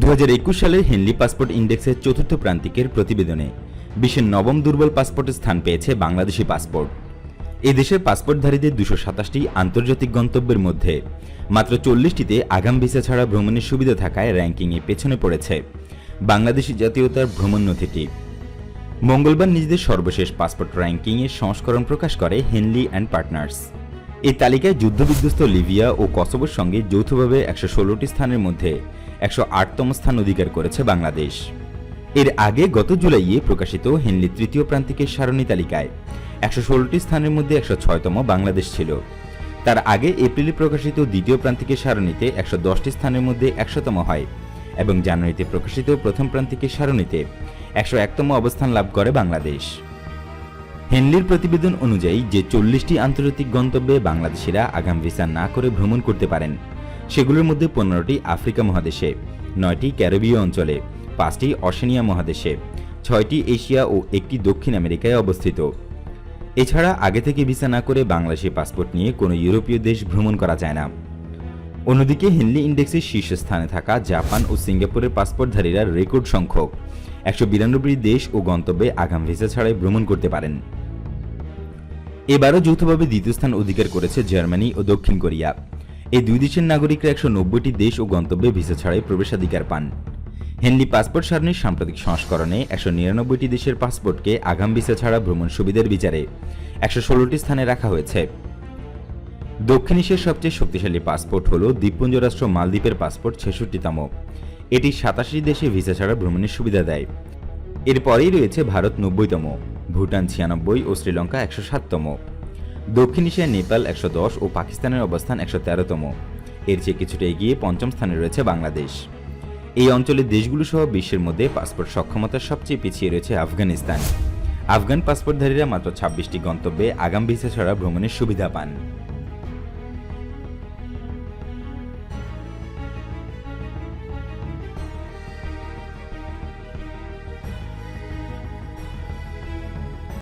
দুহাজার একুশ সালের হেনলি পাসপোর্ট ইন্ডেক্সের চতুর্থ প্রান্তিকের প্রতিবেদনে বিশ্বের নবম দুর্বল পাসপোর্টে স্থান পেয়েছে বাংলাদেশি পাসপোর্ট। এ দেশের পাসপোর্টধারীদের দুশো সাতাশটি আন্তর্জাতিক গন্তব্যের মধ্যে মাত্র চল্লিশটিতে আগাম ভিসা ছাড়া ভ্রমণের সুবিধা থাকায় র্যাঙ্কিংয়ে পেছনে পড়েছে বাংলাদেশি জাতীয়তার ভ্রমণ নথিটি। মঙ্গলবার নিজেদের সর্বশেষ পাসপোর্ট র্যাঙ্কিংয়ের সংস্করণ প্রকাশ করে হেনলি অ্যান্ড পার্টনার্স। এই তালিকায় যুদ্ধবিধ্বস্ত লিবিয়া ও কসোভোর সঙ্গে যৌথভাবে একশো ষোলোটি স্থানের মধ্যে একশো আটতম স্থান অধিকার করেছে বাংলাদেশ। এর আগে গত জুলাইয়ে প্রকাশিত হেনলি তৃতীয় প্রান্তিকের সারণী তালিকায় একশো ষোলোটি স্থানের মধ্যে একশো ছয়তম বাংলাদেশ ছিল। তার আগে এপ্রিলে প্রকাশিত দ্বিতীয় প্রান্তিকের সারণীতে একশো দশটি স্থানের মধ্যে একশোতম হয় এবং জানুয়ারিতে প্রকাশিত প্রথম প্রান্তিকের সারণীতে একশো একতম অবস্থান লাভ করে বাংলাদেশ। হেনলির প্রতিবেদন অনুযায়ী যে চল্লিশটি আন্তর্জাতিক গন্তব্যে বাংলাদেশিরা আগাম ভিসা না করে ভ্রমণ করতে পারেন, সেগুলোর মধ্যে পনেরোটি আফ্রিকা মহাদেশে, নয়টি ক্যারিবীয় অঞ্চলে, পাঁচটি অশেনিয়া মহাদেশে, ছয়টি এশিয়া ও একটি দক্ষিণ আমেরিকায় অবস্থিত। এছাড়া আগে থেকে ভিসা না করে বাংলাদেশি পাসপোর্ট নিয়ে কোনো ইউরোপীয় দেশ ভ্রমণ করা যায় না। অন্যদিকে হেনলি ইন্ডেক্সের শীর্ষস্থানে থাকা জাপান ও সিঙ্গাপুরের পাসপোর্টধারীরা রেকর্ড সংখ্যক। একশো বিরানব্বই দেশ ও গন্তব্যে আগাম ভিসা ছাড়াই ভ্রমণ করতে পারেন। এবারও যৌথভাবে দ্বিতীয় স্থান অধিকার করেছে জার্মানি ও দক্ষিণ কোরিয়া। এই দুই দেশের নাগরিকরা একশো নব্বইটি দেশ ও গন্তব্যে ভিসা ছাড়াই প্রবেশাধিকার পান। হেনলি পাসপোর্ট সারণীর সাম্প্রতিক সংস্করণে একশো নিরানব্বইটি দেশের পাসপোর্টকে আগাম ভিসা ছাড়া ভ্রমণ সুবিধার বিচারে একশো ষোলোটি স্থানে রাখা হয়েছে। দক্ষিণ এশিয়ার সবচেয়ে শক্তিশালী পাসপোর্ট হল দ্বীপপুঞ্জ রাষ্ট্র মালদ্বীপের পাসপোর্ট ছেষট্টিতম। এটি সাতাশি দেশে ভিসা ছাড়া ভ্রমণের সুবিধা দেয়। এরপরেই রয়েছে ভারত নব্বইতম, ভুটান ছিয়ানব্বই ও শ্রীলঙ্কা একশো সাততম। দক্ষিণ এশিয়ায় নেপাল একশো দশ ও পাকিস্তানের অবস্থান একশো তেরোতম। এর চেয়ে কিছুটা এগিয়ে পঞ্চম স্থানে রয়েছে বাংলাদেশ। এই অঞ্চলের দেশগুলো সহ বিশ্বের মধ্যে পাসপোর্ট সক্ষমতার সবচেয়ে পিছিয়ে রয়েছে আফগানিস্তান। আফগান পাসপোর্টধারীরা মাত্র ছাব্বিশটি গন্তব্যে আগাম ভিসা ছাড়া ভ্রমণের সুবিধা পান।